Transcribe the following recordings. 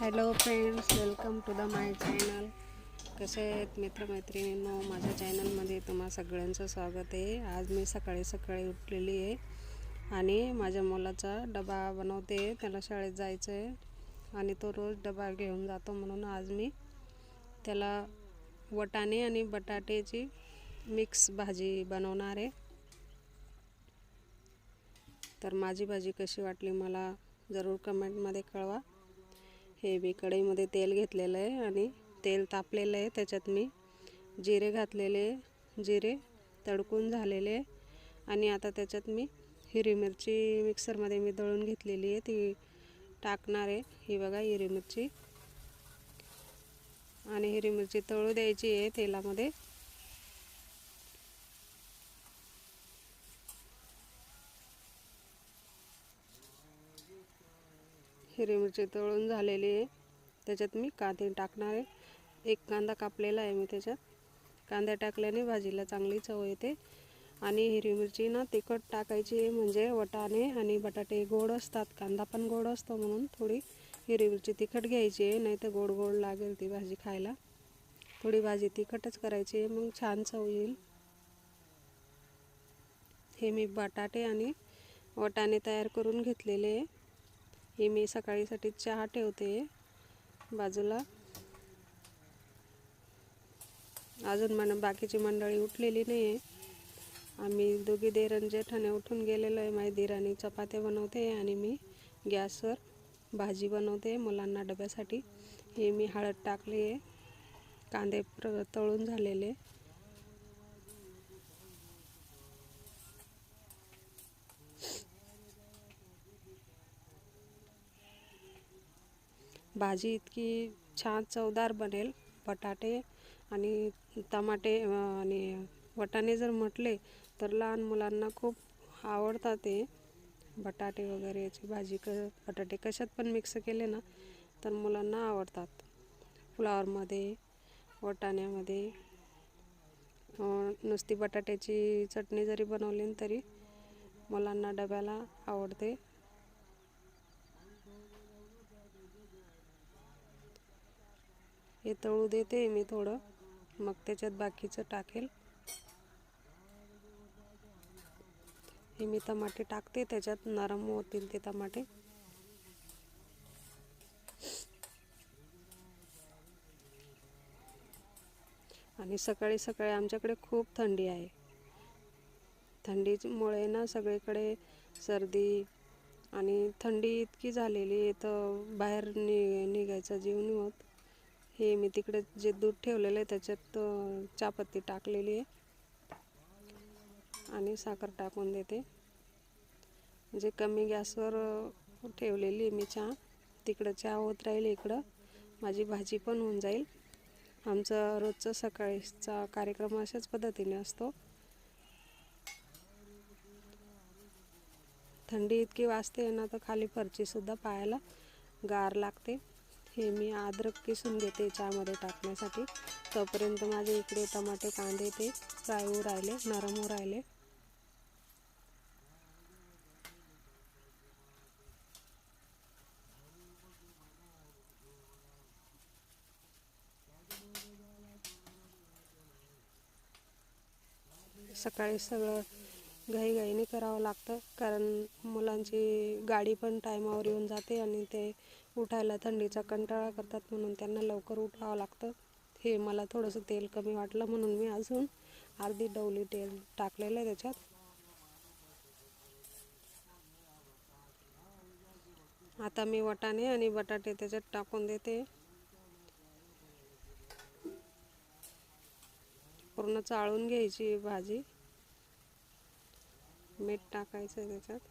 Hello friends welcome to the my channel. कसे आहेत मित्रमैत्रिणींनो? माझ्या चॅनलमध्ये तुम्हा सगळ्यांचं स्वागत आहे. आज मी सकाळी सकाळी उठलेली आहे आणि माझ्या मुलाचा डबा बनवते. त्याला शाळेत जायचं आहे आणि तो रोज डबा घेऊन जातो म्हणून आज मी त्याला वटाणे आणि बटाट्याची मिक्स भाजी बनवणार आहे. तर माझी भाजी कशी वाटली मला जरूर कमेंटमध्ये कळवा. हे मी कढईमध्ये तेल घेतलेलं आहे आणि तेल तापलेलं आहे. त्याच्यात मी जिरे घातलेले जिरे तडकून झालेले आणि आता त्याच्यात मी हिरवी मिरची मिक्सरमध्ये मी दळून घेतलेली आहे. ती टाकणार आहे. ही बघा हिरवी मिरची. आणि हिरवी मिरची तळू द्यायची आहे तेलामध्ये. हिरवी मिरची तळून झालेली आहे. त्याच्यात मी कांदे टाकणार आहे. एक कांदा कापलेला आहे मी त्याच्यात. कांदा टाकल्याने भाजीला चांगली चव येते. आणि हिरवी मिरची ना तिखट टाकायची आहे म्हणजे वटाणे आणि बटाटे गोड असतात. कांदा पण गोड असतो म्हणून थोडी हिरवी मिरची तिखट घ्यायची आहे. नाही तर गोड गोड लागेल ती भाजी खायला. थोडी भाजी तिखटच करायची आहे. मग छान चव येईल. हे मी बटाटे आणि वटाणे तयार करून घेतलेले आहे. हे मी सकाळीसाठी चहा ठेवते बाजूला. अजून मन बाकीची मंडळी उठलेली नाही आहे आम्ही दोघी देरण जेठाने उठून गेलेलो आहे. माझी दिराणी चपात्या बनवते आणि मी गॅसवर भाजी बनवते मुलांना डब्यासाठी. हे मी हळद टाकली आहे कांदे प्र तळून झालेले. भाजी इतकी छान चवदार बनेल. बटाटे आणि टमाटे आणि वटाणे जर म्हटले तर लहान मुलांना खूप आवडतात ते. बटाटे वगैरे याची भाजी क बटाटे कशात पण मिक्स केले ना तर मुलांना आवडतात. फ्लावरमध्ये वटाण्यामध्ये नुसती बटाट्याची चटणी जरी बनवली तरी मुलांना डब्याला आवडते. हे तळू देते मी थोडं. मग त्याच्यात बाकीचं टाकेल. हे मी टमाटे टाकते त्याच्यात नरम होतील ते टमाटे. आणि सकाळी सकाळी आमच्याकडे खूप थंडी आहे. थंडीमुळे ना सगळीकडे सर्दी आणि थंडी इतकी झालेली आहे तर बाहेर नि निघायचा जीव नाही होत. हे मी तिकडे जे दूध ठेवलेलं आहे त्याच्यात चहापत्ती टाकलेली आहे. आणि साखर टाकून देते. म्हणजे कमी गॅसवर ठेवलेली आहे मी चहा तिकडं चहा होत राहील इकडं. माझी भाजी पण होऊन जाईल. आमचा रोजचा सकाळीचा कार्यक्रम अशाच पद्धतीने असतो. थंडी इतकी वाजते ना तर खाली फरचीसुद्धा पायाला गार लागते. हे मी अद्रक किसून घेते चहामध्ये टाकण्यासाठी. तोपर्यंत माझे इकडे टमाटे कांदे ते फ्राय होऊ राहिले नरम होऊ राहिले. सकाळी सगळं घाईघाईने करावं लागतं. कारण मुलांची गाडी पण टायमावर येऊन जाते आणि ते उठायला थंडीचा कंटाळा करतात म्हणून त्यांना लवकर उठावं लागतं. हे मला थोडंसं तेल कमी वाटलं म्हणून मी अजून अर्धी डवली तेल टाकलेलं आहे त्याच्यात. आता मी वटाणे आणि बटाटे त्याच्यात टाकून देते. पूर्ण चाळून घ्यायची भाजी. मीठ टाकायचं आहे त्याच्यात.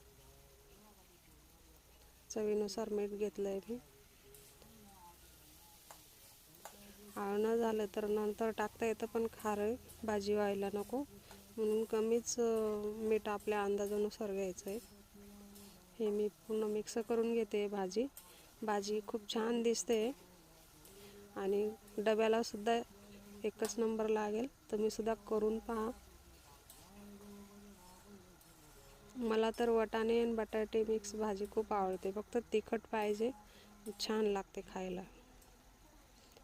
चवीनुसार मीठ घेतलं आहे मी. आळणं झालं तर नंतर टाकता येतं पण खारं भाजी व्हायला नको. म्हणून कमीच मीठ आपल्या अंदाजानुसार घ्यायचं आहे हे मी पूर्ण मिक्स करून घेते भाजी. भाजी खूप छान दिसते. आणि डब्यालासुद्धा एकच नंबर लागेल. तुम्हीसुद्धा करून पहा. मला तर वटाणे आणि बटाटे मिक्स भाजी खूप आवडते. फक्त तिखट पाहिजे छान लागते खायला.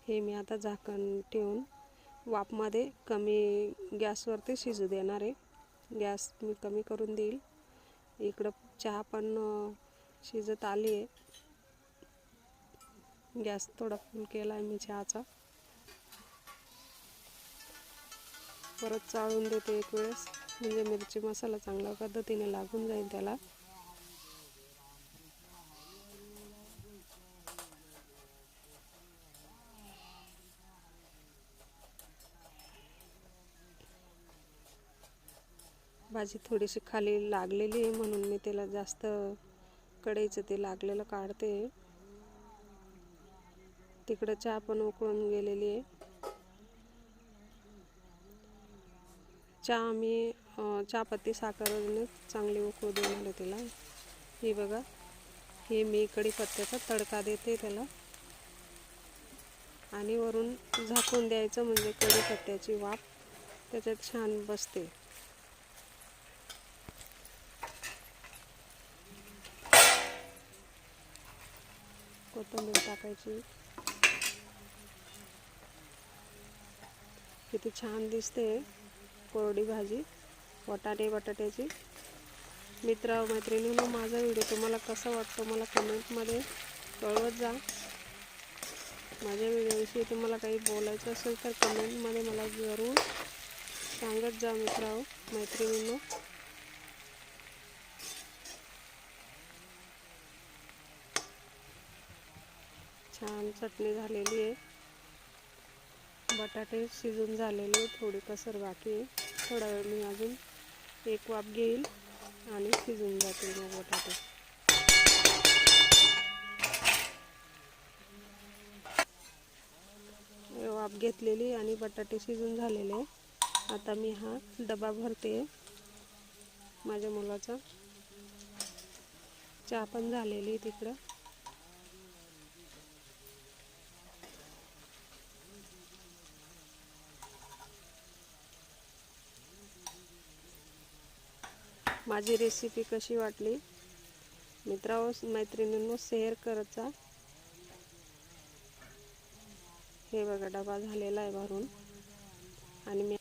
हे मी आता झाकण ठेवून वाफमध्ये कमी गॅसवरती शिजू देणार आहे. गॅस मी कमी करून देईल. इकडं चहा पण शिजत आली आहे. गॅस थोडा फुल केला आहे मी चहाचा. परत चाळून देते एक वेळेस. म्हणजे मिरची मसाला चांगल्या पद्धतीने लागून जाईल त्याला. भाजी थोडीशी खाली लागलेली आहे म्हणून मी त्याला जास्त कढईचं ते लागलेलं काढते. तिकडं चहा पण उकळून गेलेली आहे. चहा मी चहापत्ती साखरने चांगली उकळू देणार आहे तिला. ही बघा हे मी कढीपत्त्याचा तडका देते त्याला. आणि वरून झाकून द्यायचं म्हणजे कढीपत्त्याची वाफ त्याच्यात छान बसते. कोथिंबीर टाकायची. किती छान दिसते. कोरडी भाजी बटाटे बटाट्याची. मित्र मैत्रिणींनो माझा व्हिडिओ तुम्हाला कसा वाटतो मला कमेंटमध्ये कळवत जा. माझ्या व्हिडिओविषयी तुम्हाला काही बोलायचं असेल तर कमेंटमध्ये मला जरूर सांगत जा मित्र मैत्रिणींनो. छान चटणी झालेली आहे. बटाटे शिजून झालेले थोडी कसर बाकी आहे. थोडा वेळ मी अजून एक वाफ घेईल आणि शिजून जातील मग बटाटे. वाफ घेतलेली आणि बटाटे शिजून झालेले. आहे. आता मी हा डबा भरते. माझ्या मुलाचा. चहा पण झालेली तिकडं. माझी रेसिपी कशी वाटली? मित्रांनो मैत्रिणींनो शेअर करत जा. हे बघा डबा झालेला आहे भरून. आणि मी